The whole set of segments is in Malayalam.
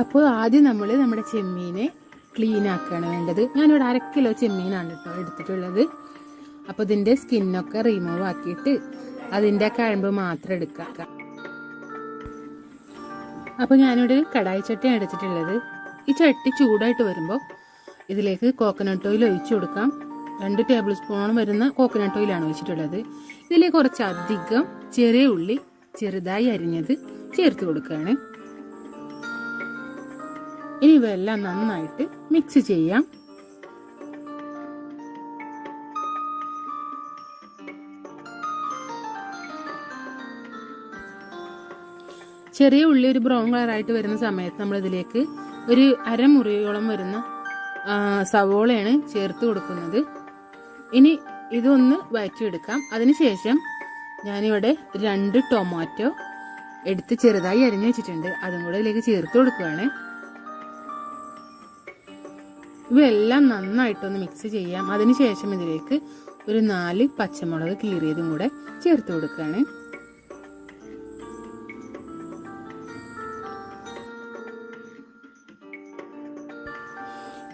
അപ്പോൾ ആദ്യം നമ്മൾ നമ്മുടെ ചെമ്മീനെ ക്ലീൻ ആക്കുകയാണ് വേണ്ടത്. ഞാനിവിടെ അര കിലോ ചെമ്മീനാണ് കേട്ടോ എടുത്തിട്ടുള്ളത്. അപ്പോൾ ഇതിന്റെ സ്കിന്നൊക്കെ റിമൂവ് ആക്കിയിട്ട് അതിന്റെ കഴമ്പ് മാത്രം എടുക്കുക. അപ്പോൾ ഞാനിവിടെ കടായി ചട്ടിയാണ് എടുത്തിട്ടുള്ളത്. ഈ ചട്ടി ചൂടായിട്ട് വരുമ്പോൾ ഇതിലേക്ക് കോക്കനട്ട് ഓയിൽ ഒഴിച്ചു കൊടുക്കാം. രണ്ട് ടേബിൾ സ്പൂണും വരുന്ന കോക്കനട്ട് ഓയിലാണ് ഒഴിച്ചിട്ടുള്ളത്. ഇതിലേക്ക് കുറച്ചധികം ചെറിയ ഉള്ളി ചെറുതായി അരിഞ്ഞത് ചേർത്ത് കൊടുക്കുകയാണ്. ഇനി ഇവയെല്ലാം നന്നായിട്ട് മിക്സ് ചെയ്യാം. ചെറിയ ഉള്ളി ഒരു ബ്രൗൺ കളറായിട്ട് വരുന്ന സമയത്ത് നമ്മൾ ഇതിലേക്ക് ഒരു അരമുറിയോളം വരുന്ന സവോളയാണ് ചേർത്ത് കൊടുക്കുന്നത്. ഇനി ഇതൊന്ന് വഴറ്റിയെടുക്കാം. അതിനുശേഷം ഞാനിവിടെ രണ്ട് ടൊമാറ്റോ എടുത്ത് ചെറുതായി അരിഞ്ഞു വെച്ചിട്ടുണ്ട്. അതും കൂടെ ഇതിലേക്ക് ചേർത്ത് കൊടുക്കുകയാണ്. ഇവയെല്ലാം നന്നായിട്ടൊന്ന് മിക്സ് ചെയ്യാം. അതിനുശേഷം ഇതിലേക്ക് ഒരു നാല് പച്ചമുളക് കീറിയതും കൂടെ ചേർത്ത് കൊടുക്കുകയാണ്.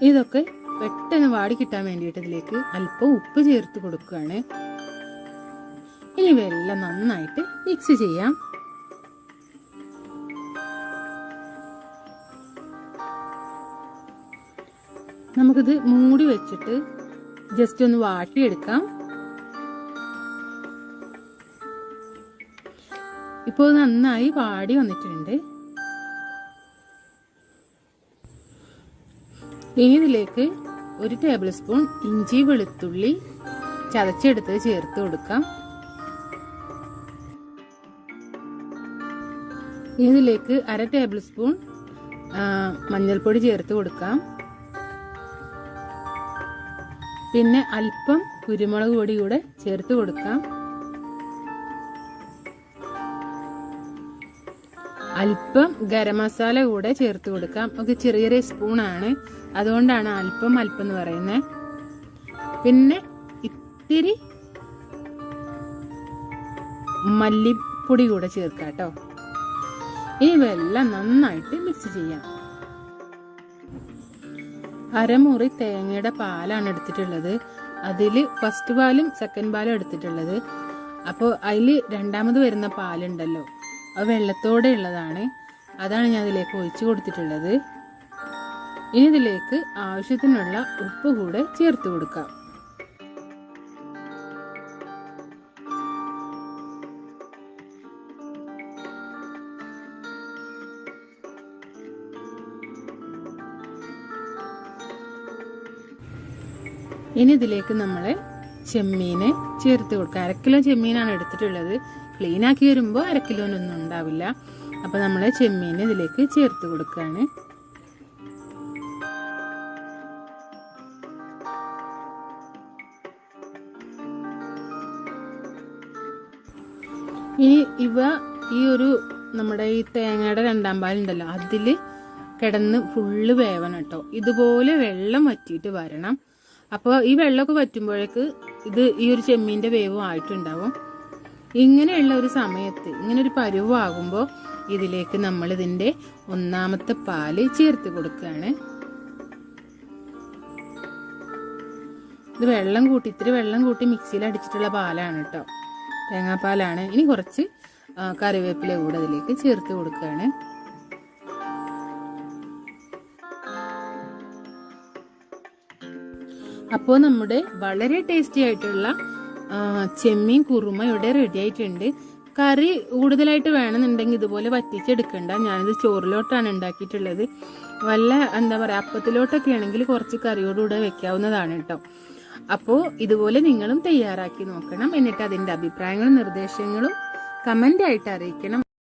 ഇതൊക്കെ പെട്ടെന്ന് വാടി കിട്ടാൻ വേണ്ടിയിട്ട് ഇതിലേക്ക് അല്പം ഉപ്പ് ചേർത്ത് കൊടുക്കുകയാണ്. ഇനി ഇവയെല്ലാം നന്നായിട്ട് മിക്സ് ചെയ്യാം. നമുക്കിത് മൂടി വെച്ചിട്ട് ജസ്റ്റ് ഒന്ന് വാട്ടിയെടുക്കാം. ഇപ്പോൾ നന്നായി വാടി വന്നിട്ടുണ്ട്. ഇതിലേക്ക് ഒരു ടേബിൾ സ്പൂൺ ഇഞ്ചി വെളുത്തുള്ളി ചതച്ചെടുത്ത് ചേർത്ത് കൊടുക്കാം. ഇതിലേക്ക് അര ടേബിൾ സ്പൂൺ മഞ്ഞൾപ്പൊടി ചേർത്ത് കൊടുക്കാം. പിന്നെ അല്പം കുരുമുളക് പൊടി കൂടെ ചേർത്ത് കൊടുക്കാം. അല്പം ഗരം മസാല കൂടെ ചേർത്ത് കൊടുക്കാം. ഒക്കെ ചെറിയ ചെറിയ സ്പൂണാണ് അതുകൊണ്ടാണ് അല്പം അല്പം എന്ന് പറയുന്നത്. പിന്നെ ഇത്തിരി മല്ലിപ്പൊടി കൂടെ ചേർക്കാം കേട്ടോ. ഇവയെല്ലാം നന്നായിട്ട് മിക്സ് ചെയ്യാം. അരമുറി തേങ്ങയുടെ പാലാണ് എടുത്തിട്ടുള്ളത്. അതിൽ ഫസ്റ്റ് പാലും സെക്കൻഡ് പാലും എടുത്തിട്ടുള്ളത്. അപ്പോൾ അതിൽ രണ്ടാമത് വരുന്ന പാലുണ്ടല്ലോ. അത് വെള്ളത്തോടെ ഉള്ളതാണ്. അതാണ് ഞാൻ ഇതിലേക്ക് ഒഴിച്ചു കൊടുത്തിട്ടുള്ളത്. ഇനി ഇതിലേക്ക് ആവശ്യത്തിനുള്ള ഉപ്പ് കൂടെ ചേർത്ത് കൊടുക്കാം. ഇനി ഇതിലേക്ക് നമ്മൾ ചെമ്മീനെ ചേർത്ത് കൊടുക്കുക. അരക്കിലോ കിലോ ചെമ്മീനാണ് എടുത്തിട്ടുള്ളത്. ക്ലീൻ ആക്കി വരുമ്പോൾ അരക്കിലോനൊന്നും ഉണ്ടാവില്ല. അപ്പോൾ നമ്മൾ ചെമ്മീൻ ഇതിലേക്ക് ചേർത്ത് കൊടുക്കുകയാണ്. ഇനി ഇവ ഈ ഒരു നമ്മുടെ ഈ തേങ്ങയുടെ രണ്ടാം പാലുണ്ടല്ലോ അതിൽ കിടന്ന് ഫുള്ള് വേവണം കേട്ടോ. ഇതുപോലെ വെള്ളം വറ്റിയിട്ട് വരണം. അപ്പോൾ ഈ വെള്ളമൊക്കെ വറ്റുമ്പോഴേക്ക് ഇത് ഈ ഒരു ചെമ്മീന്റെ വേവും ആയിട്ടുണ്ടാവും. ഇങ്ങനെയുള്ള ഒരു സമയത്ത് ഇങ്ങനെ ഒരു പരുവാകുമ്പോൾ ഇതിലേക്ക് നമ്മൾ ഇതിന്റെ ഒന്നാമത്തെ പാൽ ചേർത്ത് കൊടുക്കുകയാണ്. ഇത് വെള്ളം കൂട്ടി ഇത്തിരി വെള്ളം കൂട്ടി മിക്സിയിൽ അടിച്ചിട്ടുള്ള പാലാണ് കേട്ടോ തേങ്ങാപ്പാലാണ്. ഇനി കുറച്ച് കറിവേപ്പില കൂടെ അതിലേക്ക് ചേർത്ത് കൊടുക്കുകയാണ്. അപ്പോൾ നമ്മുടെ വളരെ ടേസ്റ്റി ആയിട്ടുള്ള ചെമ്മീൻ കുറുമ ഇവിടെ റെഡി ആയിട്ടുണ്ട്. കറി കൂടുതലായിട്ട് വേണമെന്നുണ്ടെങ്കിൽ ഇതുപോലെ വറ്റിച്ചെടുക്കണ്ട. ഞാനിത് ചോറിലോട്ടാണ് ഉണ്ടാക്കിയിട്ടുള്ളത്. വല്ല എന്താ പറയുക അപ്പത്തിലോട്ടൊക്കെ ആണെങ്കിൽ കുറച്ച് കറിയോടുകൂടെ വെക്കാവുന്നതാണ് കേട്ടോ. അപ്പോൾ ഇതുപോലെ നിങ്ങളും തയ്യാറാക്കി നോക്കണം എന്നിട്ട് അതിന്റെ അഭിപ്രായങ്ങളും നിർദ്ദേശങ്ങളും കമന്റായിട്ട് അറിയിക്കണം.